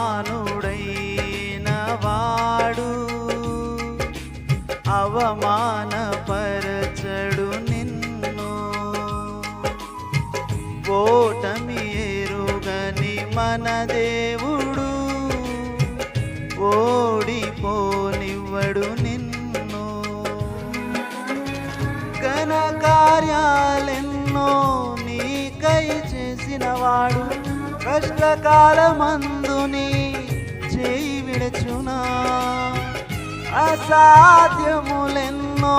అసమానుడైన వాడు అవమానపరచడు నిన్ను. ఓటమి ఎరుగని మన దేవుడు ఓడిపోనివ్వడు నిన్ను. ఘన కార్యాలెన్నో నీకై చేసినవాడు కష్టకాలమందుని చేయి విడచునా అసాధ్యములెన్నో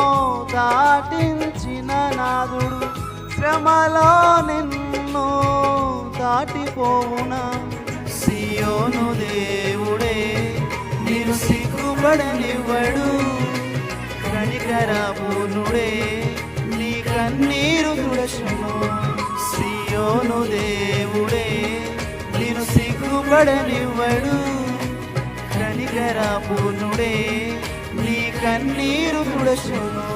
దాటించిన నాదుడు శ్రమలో నిన్ను దాటిపోవునా? సియోను దేవుడే నేను సిగ్గుపడనివ్వడు. కనికరపూర్ణుడే నీ కన్నీరు తుడచును. సియోను దేవుడే సిగ్గుపడనివ్వడు కనికరపూర్ణుడే నీ కన్నీరు తుడచును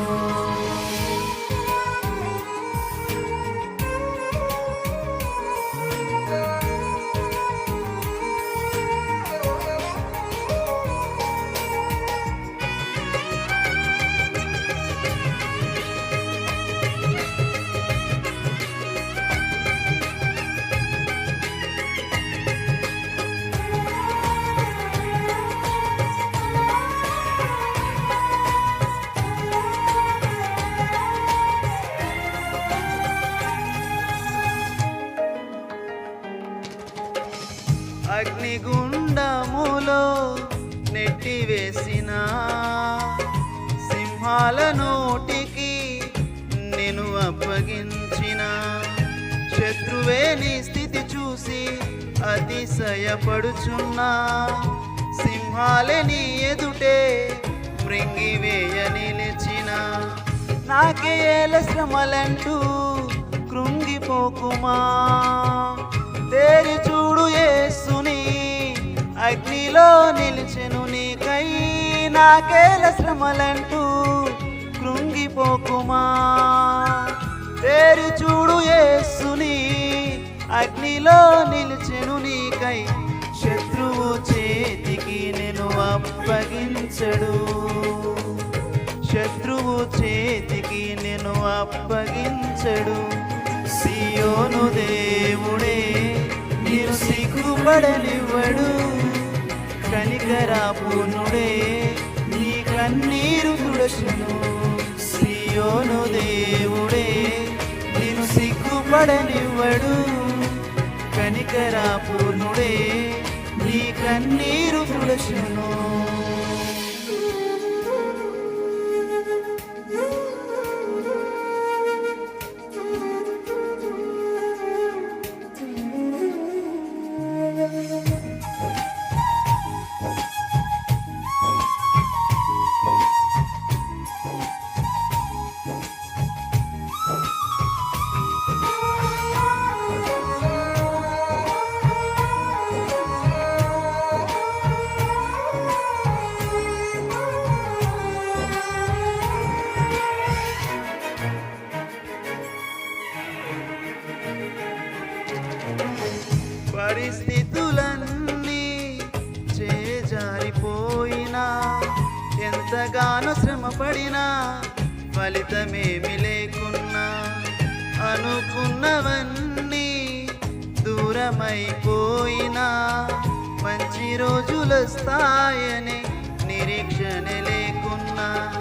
అగ్నిగుండములో నెట్టివేసిన సింహాల నోటికి నేను అప్పగించిన. శత్రువే నీ స్థితి చూసి అతిశయపడుచున్నా. సింహాలే నీ ఎదుటే మృంగివేయ నిలిచిన. నాకే ఏల శ్రమలంటూ కృంగిపోకుమా? తేరి చూడు యేసుని అగ్నిలో నిలిచెను నీకై. నాకేల శ్రమలంటూ కృంగిపోకుమా? తేరి చూడు యేసుని అగ్నిలో నిలిచెను నీకై. శత్రువు చేతికి నేను అప్పగించడు. శత్రువు చేతికి నేను అప్పగించడు. సియోను దేవుడే మీరు సిగ్గుపడనివ్వడు కనికరాపూర్ణుడే నీ కన్నీరు తుడచును. సియోను దేవుడే నేను సిగ్గుపడనివ్వడు కనికరాపూర్ణుడే నీ కన్నీరు తుడచును. ఎంతగానో శ్రమపడినా ఫలితమేమి లేకున్నా. అనుకున్నవన్నీ దూరమైపోయినా. మంచి రోజులొస్తాయని నిరీక్షణ లేకున్నా.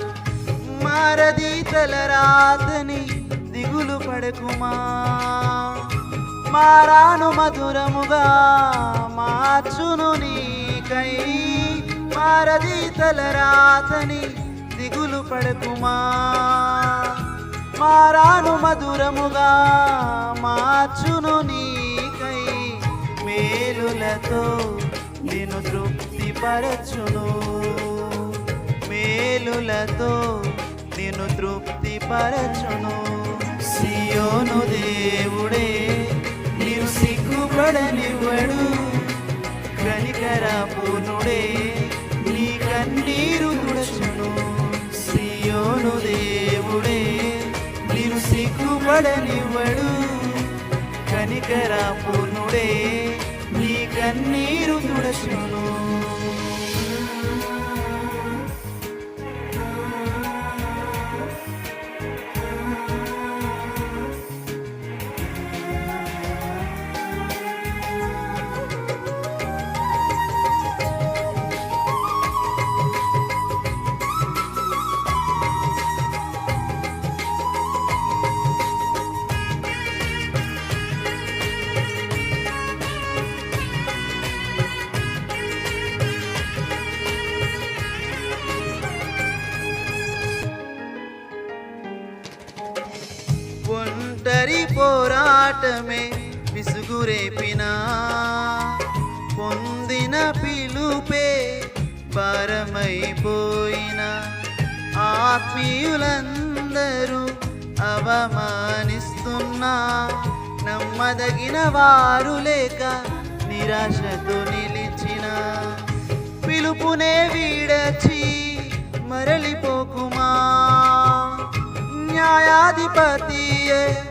మారది తలరాతని దిగులు పడకుమా. మారాను మధురముగా మార్చును నీకై మారది రాతని దిగులు పడకుమా? మారాను మధురముగా మార్చును నీకై మేలులతో నేను తృప్తిపరచును. మేలులతో నేను తృప్తిపరచును. సియోను దేవుడే నీవు సిగ్గుపడనివ్వడు. కనికరపూర్ణుడే నీ కన్నీరు తుడచును. సియోను దేవుడే నీవు సిగ్గుపడనివ్వడు. కనికరపూర్ణుడే నీ కన్నీరు తుడచును. పోరాటమే విసుగురేపినా పొందిన పిలుపే భారమైపోయిన. ఆత్మీయులందరూ అవమానిస్తున్నా. నమ్మదగిన వారు లేక నిరాశతో నిలిచిన. పిలుపునే వీడచి మరలిపోకుమా. న్యాయాధిపతియే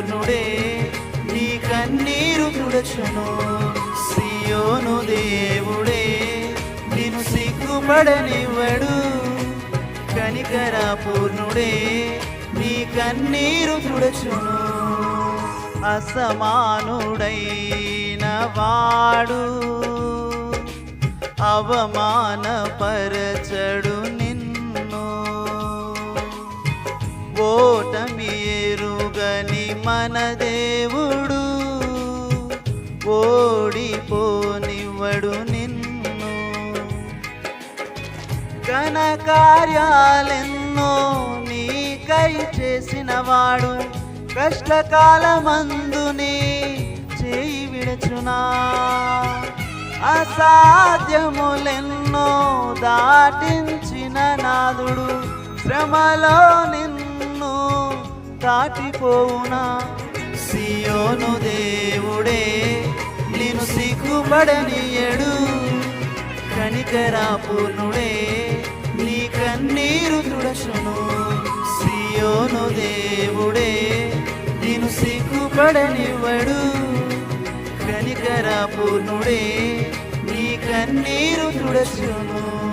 పూర్ణుడే నీ కన్నీరు తుడచును. సియోను దేవుడే నిన్ను సిగ్గుపడనివ్వడు. కనికరా పూర్ణుడే నీ కన్నీరు తుడచును. అసమానుడైన వాడు అవమానపరచడు నిన్ను. ఓటమి మన దేవుడు ఓడిపోనివ్వడు నిన్ను. ఘన కార్యాలెన్నో నీకై చేసినవాడు కష్టకాలమందుని చేయి విడచునా. అసాధ్యములెన్నో దాటించిన నాదుడు శ్రమలో నిన్ను దాటిపోవునా? సియోను దేవుడే నేను సిగ్గుపడనియడు కనికరా పూర్ణుడే నీ కన్నీరు తుడచును. సియోను దేవుడే నేను సిగ్గుపడనివ్వడు కనికరాపునుడే నీ కన్నీరు తుడచును.